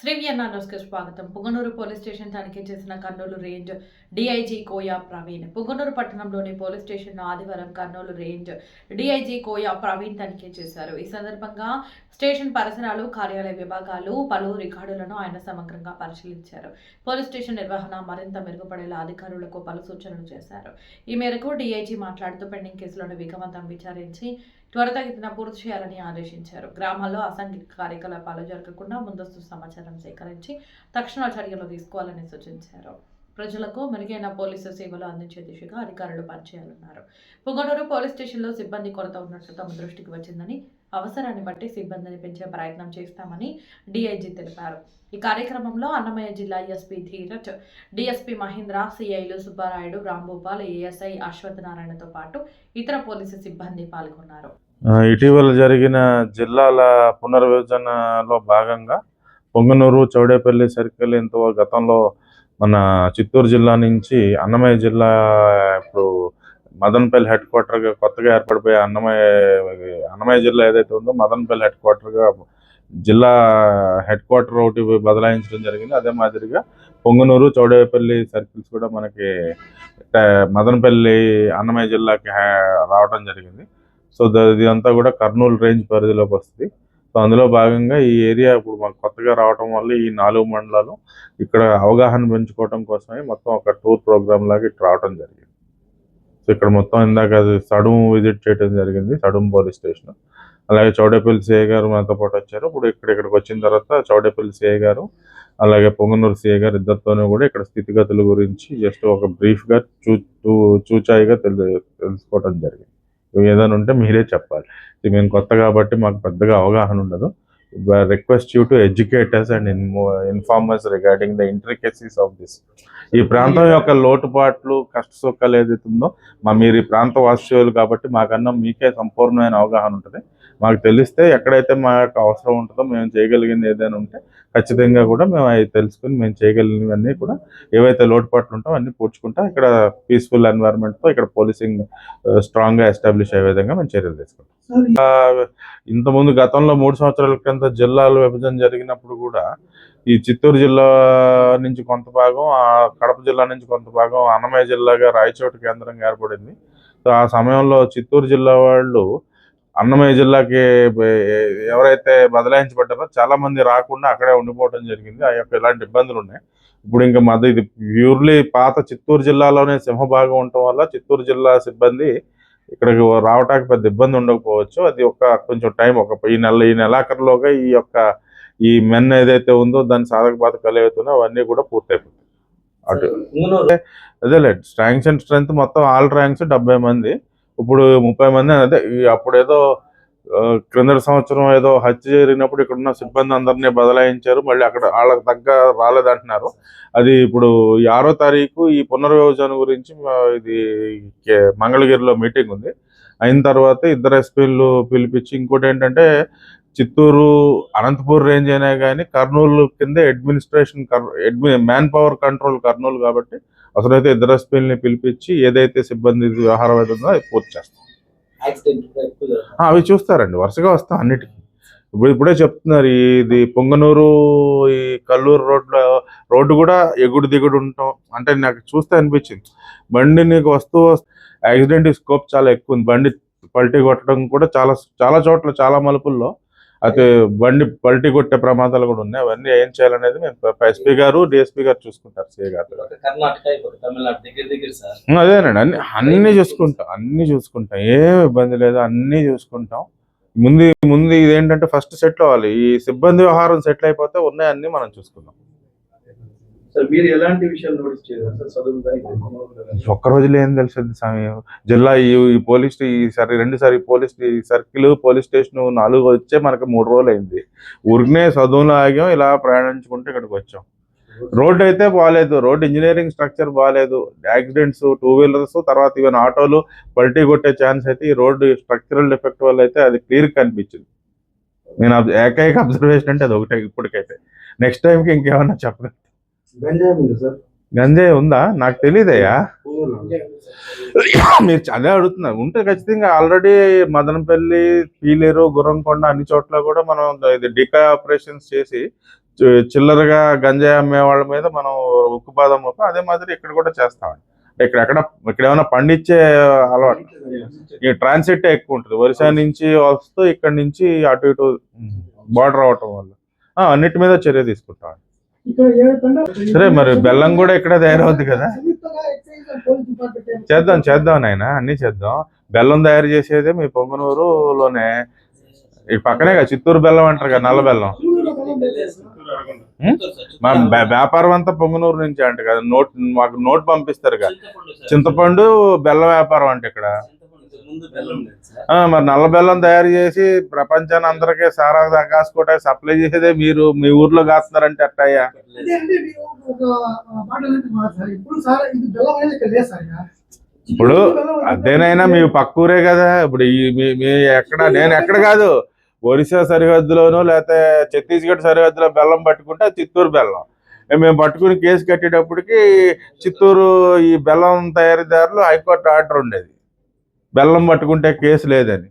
శ్రీ న్యూస్కి స్వాగతం. Punganur police station తనిఖీ చేసిన కర్నూలు రేంజ్ డిఐజీ కోయా ప్రవీణ్. పుంగనూరు పట్టణంలోని పోలీస్ స్టేషన్ ఆదివారం కర్నూలు రేంజ్ డిఐజీ కోయా ప్రవీణ్ తనిఖీ చేశారు. ఈ సందర్భంగా స్టేషన్ పరిసరాలు కార్యాలయ విభాగాలు పలు రికార్డులను ఆయన సమగ్రంగా పరిశీలించారు. పోలీస్ స్టేషన్ నిర్వహణ మరింత మెరుగుపడేలా అధికారులకు పలు సూచనలు చేశారు. ఈ మేరకు డీఐజీ మాట్లాడుతూ పెండింగ్ కేసులను వేగవంతం విచారించి త్వరతగిన పూర్తి చేయాలని ఆదేశించారు. గ్రామాల్లో అసాంఘిక కార్యకలాపాలు జరగకుండా ముందస్తు సమాచారం సేకరించి తక్షణ చర్యలు తీసుకోవాలని సూచించారు. ప్రజలకు మెరుగైన పోలీసు సేవలు అందించే దిశగా అధికారులు పనిచేయాలన్నారు. పొగడూరు పోలీస్ స్టేషన్లో సిబ్బంది కొరత ఉన్నట్లు తమ దృష్టికి వచ్చిందని అవసరాన్ని బట్టి సిబ్బందిని పెంచే ప్రయత్నం చేస్తామని డీఐజీ తెలిపారు. ఈ కార్యక్రమంలో అన్నమయ్య జిల్లా ఎస్పీ ధీరజ్ డిఎస్పీ మహేంద్ర సిఐలు సుబ్బారాయుడు రాంభూపాల్ ఏఎస్ఐ అశ్వత్నారాయణతో పాటు ఇతర పోలీసు సిబ్బంది పాల్గొన్నారు. ఇటీవల జరిగిన జిల్లాల పునర్విభజనలో భాగంగా పొంగనూరు చౌడేపల్లి సర్కిల్ ఇంత గతంలో మన చిత్తూరు జిల్లా నుంచి అన్నమయ్య జిల్లా ఇప్పుడు మదనపల్లి హెడ్ క్వార్టర్గా కొత్తగా ఏర్పడిపోయే అన్నమయ్య అన్నమయ్య జిల్లా ఏదైతే ఉందో మదనపల్లి హెడ్ క్వార్టర్గా జిల్లా హెడ్ క్వార్టర్ ఒకటి బదలాయించడం జరిగింది. అదే మాదిరిగా పొంగనూరు చౌడేపల్లి సర్కిల్స్ కూడా మనకి మదనపల్లి అన్నమయ్య జిల్లాకి రావడం జరిగింది. సో ద- ఇదంతా కూడా కర్నూలు రేంజ్ పరిధిలోకి వస్తుంది. సో అందులో భాగంగా ఈ ఏరియా ఇప్పుడు మాకు కొత్తగా రావడం వల్ల ఈ నాలుగు మండలాలు ఇక్కడ అవగాహన పెంచుకోవడం కోసమే మొత్తం ఒక టూర్ ప్రోగ్రామ్ లాగా ఇటు రావడం జరిగింది. సో ఇక్కడ మొత్తం ఇందాక అది సడుం విజిట్ చేయడం జరిగింది సడుం పోలీస్ స్టేషన్. అలాగే చౌడేపల్లి సిఐ గారు మనతో పాటు వచ్చారు. ఇప్పుడు ఇక్కడ ఇక్కడికి వచ్చిన తర్వాత చౌడేపల్లి సిఐ గారు అలాగే పొంగనూరు సిఐ గారు ఇద్దరితోనూ కూడా ఇక్కడ స్థితిగతుల గురించి జస్ట్ ఒక బ్రీఫ్గా చూ చూచాయిగా తెలు తెలుసుకోవడం జరిగింది. ఏదైనా ఉంటే మీరే చెప్పాలి. ఇది మేము కొత్త కాబట్టి మాకు పెద్దగా అవగాహన ఉండదు. Request you to educators and informers regarding the intricacies of this ఈ ప్రాంతం యొక్క లోటుపాట్లు కష్ట సుఖాలు ఏదైతే ఉందో మా మీరు ఈ ప్రాంత వాస్తవ్యులు కాబట్టి మాకన్నా మీకే సంపూర్ణమైన అవగాహన ఉంటుంది. మాకు తెలిస్తే ఎక్కడైతే మా యొక్క అవసరం ఉంటుందో మేము చేయగలిగింది ఏదైనా ఉంటే ఖచ్చితంగా కూడా మేము అవి తెలుసుకుని మేము చేయగలిగినవన్నీ కూడా ఏవైతే లోటుపాట్లు ఉంటాయో అన్ని పూడ్చుకుంటా ఇక్కడ పీస్ఫుల్ ఎన్వైరన్మెంట్తో ఇక్కడ పోలీసింగ్ స్ట్రాంగ్గా ఎస్టాబ్లిష్ అయ్యే విధంగా మేము చర్యలు తీసుకుంటాం. ఇంతకుముందు గతంలో మూడు సంవత్సరాల క్రితం జిల్లాల విభజన జరిగినప్పుడు కూడా ఈ చిత్తూరు జిల్లా నుంచి కొంత భాగం ఆ కడప జిల్లా నుంచి కొంత భాగం అన్నమయ్య జిల్లాగా రాయచోటి కేంద్రంగా ఏర్పడింది. సో ఆ సమయంలో చిత్తూరు జిల్లా వాళ్ళు అన్నమయ్య జిల్లాకి ఎవరైతే బదలాయించబడ్డారో చాలా మంది రాకుండా అక్కడే ఉండిపోవడం జరిగింది. ఆ యొక్క ఇలాంటి ఇబ్బందులు ఉన్నాయి. ఇప్పుడు ఇంకా మధ్య ఇది ప్యూర్లీ పాత చిత్తూరు జిల్లాలోనే సింహభాగం ఉండటం వల్ల చిత్తూరు జిల్లా సిబ్బంది ఇక్కడికి రావడానికి పెద్ద ఇబ్బంది ఉండకపోవచ్చు. అది ఒక కొంచెం టైం ఒక ఈ నెల ఈ నెలాఖరులోగా ఈ యొక్క ఈ మెన్ ఏదైతే ఉందో దాని సాధక బాధకాలు ఏవైతే ఉన్నాయో అవన్నీ కూడా పూర్తయిపోతాయి. అటు అదేలే ర్యాంక్స్ అండ్ స్ట్రెంత్ మొత్తం ఆల్ ర్యాంక్స్ డెబ్బై మంది. ఇప్పుడు ముప్పై మంది అదే అప్పుడేదో అప్పుడు ఏదో క్రిందటి సంవత్సరం ఏదో హత్య జరిగినప్పుడు ఇక్కడ ఉన్న సిబ్బంది అందరినీ బదలాయించారు మళ్ళీ అక్కడ వాళ్ళకి తగ్గ రాలేదంటున్నారు. అది ఇప్పుడు ఆరో తారీఖు ఈ పునర్విభజన గురించి ఇది మంగళగిరిలో మీటింగ్ ఉంది. అయిన తర్వాత ఇద్దరు ఎస్పీలు పిలిపించి ఇంకోటి ఏంటంటే చిత్తూరు అనంతపూర్ రేంజ్ అయినా కానీ కర్నూలు కింద administration admin man power control Kurnool కాబట్టి అసలైతే ఇద్దరు ఎస్పీలని పిలిపించి ఏదైతే సిబ్బంది వ్యవహారం అవుతుందో అది పూర్తి చేస్తాం. అవి చూస్తారండి వరుసగా వస్తాం అన్నిటికీ. ఇప్పుడు ఇప్పుడే చెప్తున్నారు ఇది పొంగనూరు ఈ కల్లూరు రోడ్లో రోడ్డు కూడా ఎగుడు దిగుడు ఉంటాం. అంటే నాకు చూస్తే అనిపించింది బండి నీకు వస్తూ యాక్సిడెంట్ స్కోప్ చాలా ఎక్కువ ఉంది. బండి పల్టీ కొట్టడం కూడా చాలా చాలా చోట్ల చాలా మలుపుల్లో అయితే బండి పల్టీ కొట్టే ప్రమాదాలు కూడా ఉన్నాయి. అవన్నీ ఏం చేయాలనేది మేము ఎస్పీ గారు డిఎస్పీ గారు చూసుకుంటారు సిఏ గారు. అదేనండి. అన్ని అన్ని చూసుకుంటాం అన్ని చూసుకుంటాం. ఏం ఇబ్బంది లేదు అన్ని చూసుకుంటాం. ముందు ముందు ఇదేంటంటే ఫస్ట్ సెటిల్ అవ్వాలి. ఈ సిబ్బంది వ్యవహారం సెటిల్ అయిపోతే ఉన్నాయి అన్ని మనం చూసుకుందాం. మీరు ఎలాంటి విషయాలు నోటీస్ చేయాలి ఒక్క రోజులో ఏం తెలిసింది స్వామి? జిల్లా ఈ పోలీస్ ఈ రెండుసారి రెండు సారి పోలీస్ ఈ సర్కిల్ పోలీస్ స్టేషన్ నాలుగు వచ్చే మనకి మూడు రోజులు అయింది ఉరికినే చదువులో ఆగాం ఇలా ప్రయాణించుకుంటే ఇక్కడికి వచ్చాం. రోడ్ అయితే బాగాలేదు రోడ్ ఇంజనీరింగ్ స్ట్రక్చర్ బాగాలేదు యాక్సిడెంట్స్ టూ వీలర్స్ తర్వాత ఈవెన్ ఆటోలు పల్టీ కొట్టే ఛాన్స్ అయితే ఈ రోడ్డు స్ట్రక్చరల్ డిఫెక్ట్ వల్ల అయితే అది క్లియర్ కనిపించింది. నేను ఏకైక అబ్జర్వేషన్ అంటే అది ఒకటే ఇప్పటికైతే. నెక్స్ట్ టైంకి ఇంకేమన్నా చెప్పగలను గంజాయి ఉంది నాకు తెలియదయ్యా. మీరు అదే అడుగుతున్నారు ఉంటే ఖచ్చితంగా ఆల్రెడీ మదనపల్లి పీలేరు గుర్రంకొండ అన్ని చోట్ల కూడా మనం ఇది డికా ఆపరేషన్స్ చేసి చిల్లరగా గంజాయి అమ్మే వాళ్ళ మీద మనం ఉక్కుపాదం మోపి అదే మాదిరి ఇక్కడ కూడా చేస్తామండి. ఇక్కడ ఎక్కడ ఇక్కడ ఏమైనా పండించే అలవాటు. ఈ ట్రాన్సిట్ ఎక్కువ ఉంటుంది. ఒరిస్సా నుంచి వస్తూ ఇక్కడ నుంచి అటు ఇటు బార్డర్ అవటం వల్ల. అన్నిటి మీద చర్య తీసుకుంటాం సరే మరి బెల్లం కూడా ఇక్కడే తయారవుద్ది కదా? చేద్దాం చేద్దాం నాయన అన్ని చేద్దాం. బెల్లం తయారు చేసేదే మీ పొంగనూరులోనే. ఈ పక్కనే కదా చిత్తూరు బెల్లం అంటారు కదా నల్ల బెల్లం? మా వ్యాప- వ్యాపారం అంతా పొంగనూరు నుంచి అంట కదా నోట్ మాకు నోట్ పంపిస్తారు కదా. చింతపండు బెల్లం వ్యాపారం అంటే ఇక్కడ. మరి నల్ల బెల్లం తయారు చేసి ప్రపంచాన్ని అందరికీ సారా కాసుకోవటానికి సప్లై చేసేదే మీరు మీ ఊర్లో కాస్తున్నారంటే అట్టయ్యా ఇప్పుడు అదేనైనా మీ పక్క ఊరే కదా. ఇప్పుడు ఈ మీ ఎక్కడ నేను ఎక్కడ కాదు. ఒరిస్సా సరిహద్దులోనూ లేకపోతే ఛత్తీస్గఢ్ సరిహద్దులో బెల్లం పట్టుకుంటే చిత్తూరు బెల్లం. మేము పట్టుకుని కేసు కట్టేటప్పటికి చిత్తూరు ఈ బెల్లం తయారీదారులు హైకోర్టు ఆర్డర్ ఉండేది. బెల్లం పట్టుకుంటే కేసు లేదని.